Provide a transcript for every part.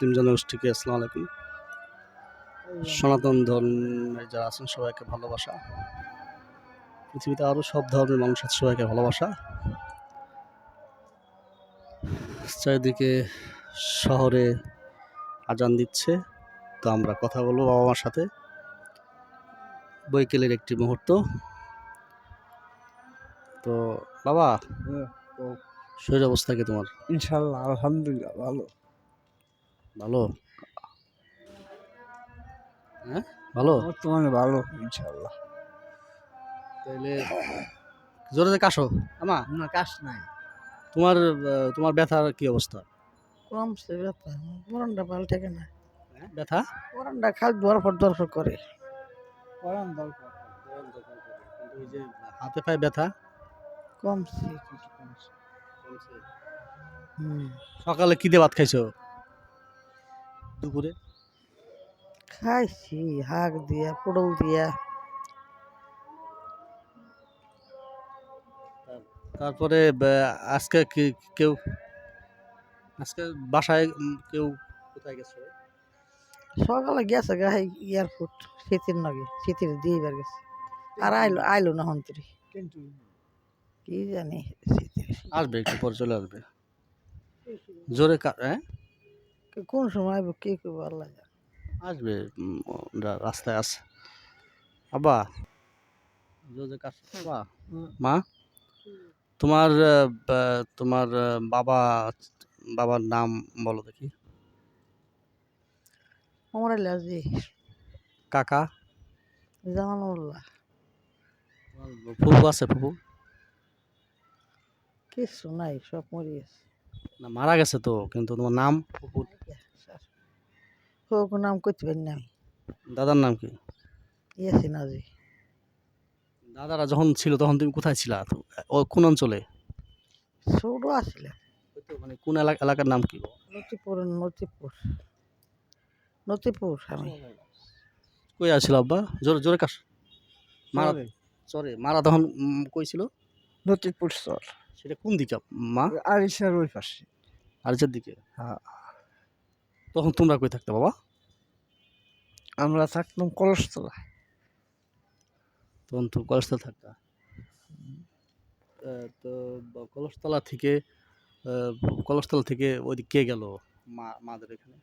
মুসলিম জনগোষ্ঠীকে আসসালামু আলাইকুম। সনাতন ধর্মের যারা আছেন সবাইকে ভালোবাসা। পৃথিবীতে আরও সব ধর্মের মানুষ আছে সবাইকে ভালোবাসা। চারিদিকে শহরে আজান দিচ্ছে তো আমরা কথা বলব বাবা মার সাথে। বৈকেলের একটি মুহূর্ত। তো বাবা শরীর অবস্থা কি তোমার? ইনশাল্লাহ আলহামদুলিল্লাহ ভালো। ভালো? হ্যাঁ? ভালো? বর্তমানে ভালো ইনশাল্লাহ তাইলে জোরে কাশো। আমা না কাজ নাই। তোমার তোমার ব্যথার কি অবস্থা? কমছে ব্যথা মরণটা ভালো থাকে না। ব্যথা? মরণটা খাল দরফর দরফর করে। ওই যে হাতে পায়ে ব্যথা? কমছে হুম। সকালে কি দিয়ে ভাত খাইছো? দুপুরে? খাইছি হাক দিয়া পটল দিয়া। তারপরে আজকে কি কেউ আজকে বাসায় কেউ কোথায় গেছে? সকালে গেছে গায়ে এয়ারপোর্ট শীতের নগে শীতের দিয়ে এবার গেছে। আর আইলো আইলো না হন্তরি কিন্তু? কি জানি শীতের আসবে একটু পরে চলে আসবে। জোরে হ্যাঁ? কোন সময় আইবো কে কে আল্লাহ জানে। আসবে ওরা রাস্তায় আছে। আব্বা। মা? তোমার তোমার বাবা বাবার নাম বলো দেখি। আমার আল্লাহ কাকা? জামানুল্লাহ ফুফু আছে ফুফু কিছু নাই সব মরে গেছে। না মারা গেছে তো কিন্তু তোমার নাম? ফুফুর হোক নাম করতে পারি না আমি দাদার নাম কি? ইয়াসি নাজি দাদারা যখন ছিল তখন তুমি কোথায় ছিলা? ও কোন অঞ্চলে? ছোট আসলে মানে কোন এলাকা এলাকার নাম কি? নতিপুর নতিপুর নতিপুর আমি। কই আছিল আব্বা? জোরে জোরে কাশ। মারা চরে। মারা তখন কই ছিল? নতিপুর চর। সেটা কোন দিকে মা? আরিসার ওই পাশে। আরিচার দিকে? হ্যাঁ। তখন তোমরা কই থাকতে বাবা? আমরা থাকতাম কলসতলা তখন তো কলসতলা থাকতা। তো কলসতলা থেকে কলসতলা থেকে ওইদিক কে গেল? মা মাদের এখানে?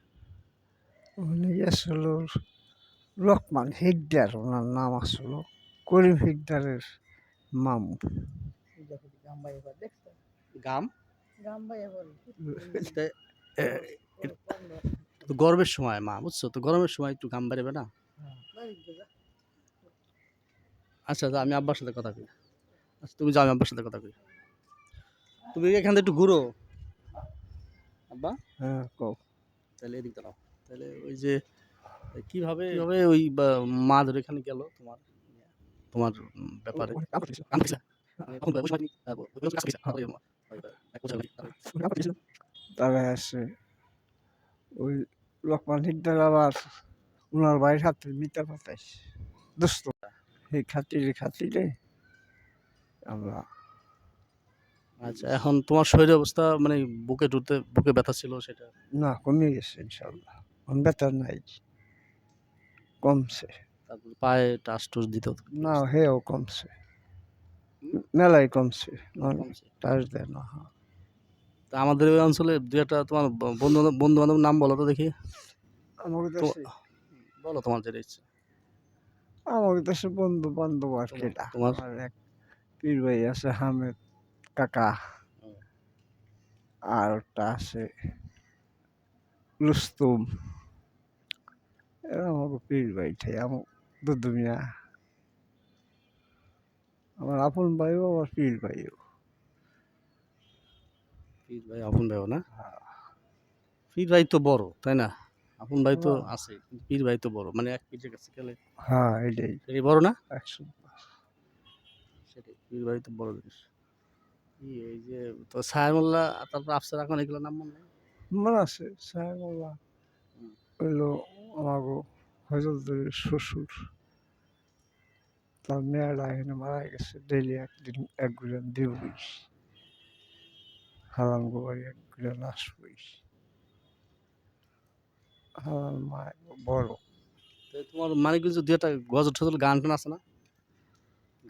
উনি আসল রকমান হেকদার ওনার নাম আসল করিম হেকদারের মামু। গাম গাম? বলে তে- গরমের সময় মা বুঝছ তো গরমের সময় একটু গাম বেরোবে না আচ্ছা তো আমি আব্বার সাথে কথা কই আচ্ছা তুমি যাও আমি আব্বার সাথে কথা কই তুমি এখান থেকে একটু ঘুরো আব্বা হ্যাঁ কও তাহলে এদিক দাঁড়াও তাহলে ওই যে কীভাবে কীভাবে ওই মা ধরে এখানে গেল তোমার তোমার ব্যাপারে? মানে? হ্যাঁ, তবে আছে ওই রকমান হেকদার আবার ওনার বাড়ির হাতে মিতা পাতাইস। দোস্ত এই খাতিরে খাতিরে আমরা আচ্ছা এখন তোমার শরীরের অবস্থা মানে বুকে টুতে বুকে ব্যথা ছিল সেটা? না কমে গেছে ইনশাল্লাহ এখন ব্যথা নাই কমছে। তারপর পায়ে টাস টুস দিত না হেও কমছে। মেলাই কমছে কমছে। টাচ দেয় না হ্যাঁ। তা আমাদের ওই অঞ্চলে দু একটা তোমার বন্ধু বন্ধু বান্ধব নাম বলো তো দেখি। বলো তোমার যেটা ইচ্ছে। আমাকে দেশে বন্ধু বান্ধব আর কেটা? তোমার? আমার এক পীর ভাই আছে হামেদ কাকা। আর একটা আছে রুস্তুম এরা আমাকে পীর ভাই ঠাই আমার দুদু মিয়া আমার আপন ভাইও আমার পীর ভাইও। ফির ভাই আপন ভাইও না? পীর ভাই তো বড় তাই না? আপন ভাই তো হ্যাঁ। আছে পীর ভাই তো বড় মানে এক পীরের কাছে গেলে হ্যাঁ এটাই। সেটাই বড় না? একশো সেটাই পীর ভাই তো বড় জিনিস। এই যে তো সায়মুল্লাহ তারপর আফসার এখন এগুলো নাম মনে? মনে আছে সাহেবুল্লাহ হুম। হইল আমাকে হজরতের শ্বশুর। তার মেয়েরা এখানে মারা গেছে ডেলি একদিন এক গুজন দিবই হারাম গোবারি এক গুজন আসবই আমার মা বড়। তোমার মানে কিছু দু একটা গজল টজল গান টান আছে না?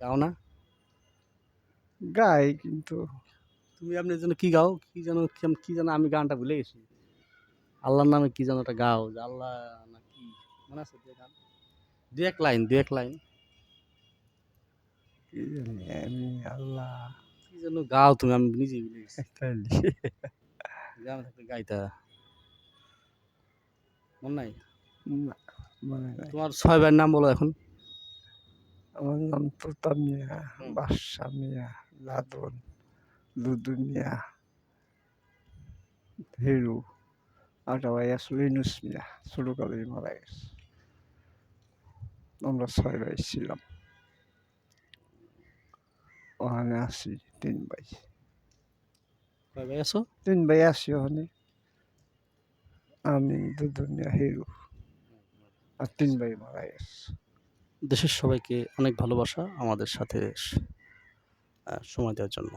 গাও না? গাই কিন্তু। তুমি আপনি যেন কি গাও? কি যেন কি যেন আমি গানটা ভুলে গেছি। আল্লাহর নামে কি যেন একটা গাও? যে আল্লাহ না কি? মনে আছে দু গান? দু এক লাইন দু এক লাইন। কি জানি আমি আল্লাহ। কি যেন গাও তুমি আমি নিজেই ভুলে গেছি। গ্রামে থাকতে গাইতা। মন নাই? তোমার ছয় ভাইয়ের নাম বলো এখন। আমার নাম তোতা মিয়া। বাদশা মিয়া লাদন দুদু মিয়া হিরু আটা ভাই আসলে ইনুস মিয়া ছোটকালেই মারা গেছে। আমরা ছয় ভাই ছিলাম। ওখানে আসছি তিন ভাই। কয় ভাই আছো? তিন ভাই আসছি ওখানে। আমি দুদু মিয়া হিরু। আর তিন ভাই মারা গেছে। দেশের সবাইকে অনেক ভালোবাসা আমাদের সাথে সময় দেওয়ার জন্য।